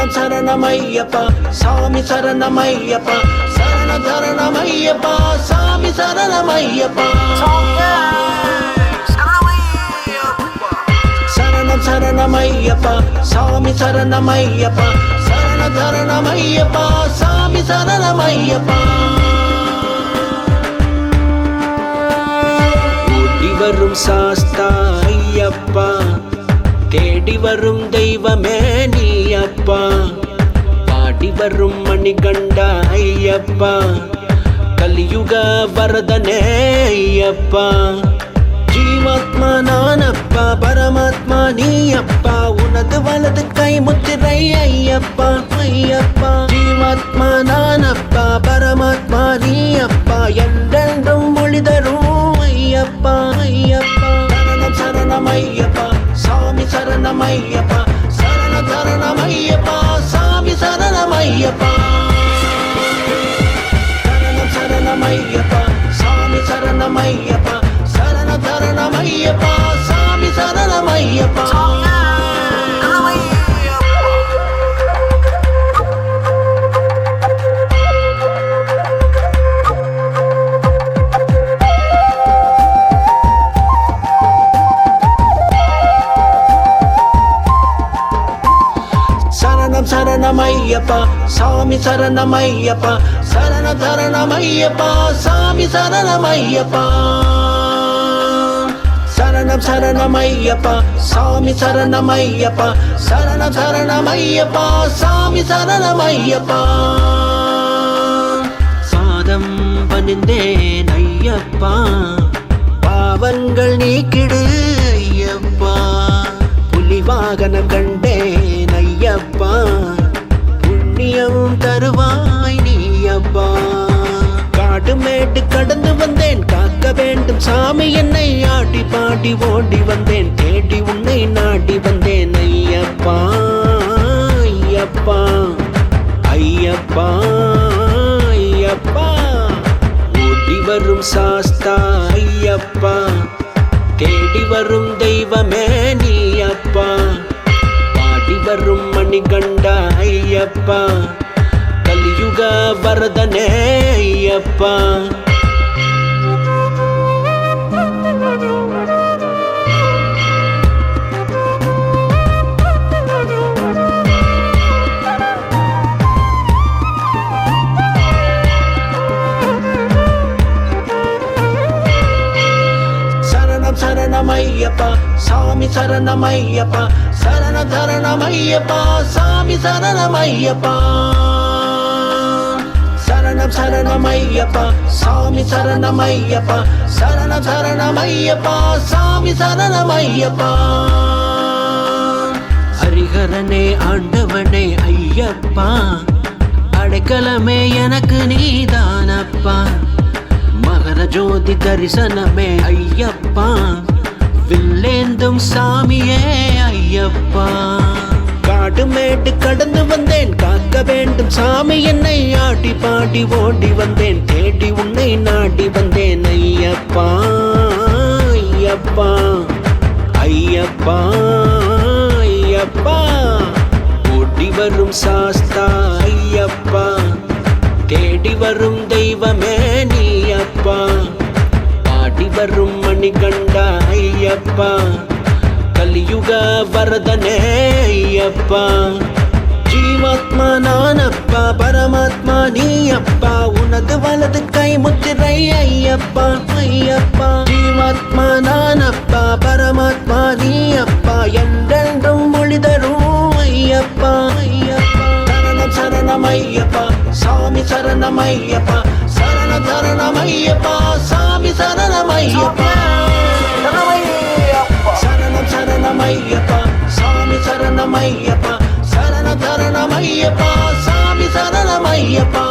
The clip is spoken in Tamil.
சரணம் சரணமையப்பா சாமி சரணமையப்பா சரண சரணமையப்பா சாமி சரணமையப்பா சரணம் சரணமையப்பா சாமி சரணமையப்பா சரண சரணமையப்பா சாமி சரணமையப்பா வரும் சாஸ்தா ஐயப்பா. பாடி வரும் தெய்வமே நீ அப்பா. பாடி வரும் மணிகண்டா ஐயப்பா. கலியுக வரதனே ஐயப்பா. ஜீவாத்மா நானப்பா பரமாத்மா நீ அப்பா. உனது வலது கை முத்திரை ஐயப்பா ஐயப்பா. ஜீவாத்மா நானப்பா பரமாத்மா நீ அப்பா. என்றென்றும் சரணம் ஐயப்பா சரண சரணம் ஐயப்பா சாமி சரணம் ஐயப்பா சரணம் சரணம் ஐயப்பா சாமி சரணம் ஐயப்பா சரண சரணம் ஐயப்பா சாமி சரணம் சரணமையப்பா சாமி சரணமையப்பா சரண சரணமையப்பா சாமி சரணமையப்பா. சரணம் சரணமையப்பா சாமி சரணமையப்பா சரண சரணமையப்பா சாமி சரணமையப்பா. சாதம் பணிந்தேன் ஐயப்பா பாவங்கள் நீக்கிடு தருவாய் நீயப்பா காடு மேட்டு கடந்து வந்தேன் காக்க வேண்டும். சாமி என்னை ஆடி பாடி ஓடி வந்தேன் தேடி உன்னை நாடி வந்தேன். ஐயப்பா ஐயப்பா ஐயப்பா ஐயப்பா. ஓடி வரும் சாஸ்தா ஐயப்பா. தேடி வரும் தெய்வமே நீ அப்பா. பாடி வரும் மணிகண்டா ஐயப்பா. கலியுக வரதனே ஐயப்பா சரணம் சாமி சரணம் ஐயப்பா சரண சரணம் ஐயப்பா சாமி சரணம் ஐயப்பா சரணம் சரணம் ஐயப்பா சாமி சரணம் ஐயப்பா சரண சரணம் ஐயப்பா சாமி சரணம் ஐயப்பா ஹரிஹரனே ஆண்டவனே ஐயப்பா அடைக்கலமே எனக்கு நீதானப்பா. மகர ஜோதி தரிசனமே ஐயப்பா வில்லேந்தும் சாமியே ஐயப்பா. காடு மேட்டு கடந்து வந்தேன். காக்க வேண்டும் சாமி என்னை ஆடி பாடி ஓடி வந்தேன். தேடி உன்னை நாடி வந்தேன் ஐயப்பா ஐயப்பா ஐயப்பா ஐயப்பா. ஓடி வரும் சாஸ்தா ஐயப்பா. தேடி வரும் தெய்வமே நீ அப்பா. பாடி வரும் மணிகண்டா ஐயப்பா. கலியுக வரதனே ஐயப்பா ஜீவாத்மா நானப்பா பரமாத்மா நீயப்பா உனது வலது கை முத்திரை ஐயப்பா ஐயப்பா ஜீவாத்மா நானப்பா பரமாத்மா நீயப்பா என்றென்றும் மொழி தரும் ஐயப்பா ஐயப்பா சரணம் சரணம் ஐயப்பா சாமி சரணம் ஐயப்பா சரண சரணம் ஐயப்பா சாமி சரணம் ஐயப்பா சரணமையப்பா சாமி சரணமையப்பா சரண சரணமையப்பா சாமி சரணமையப்பா.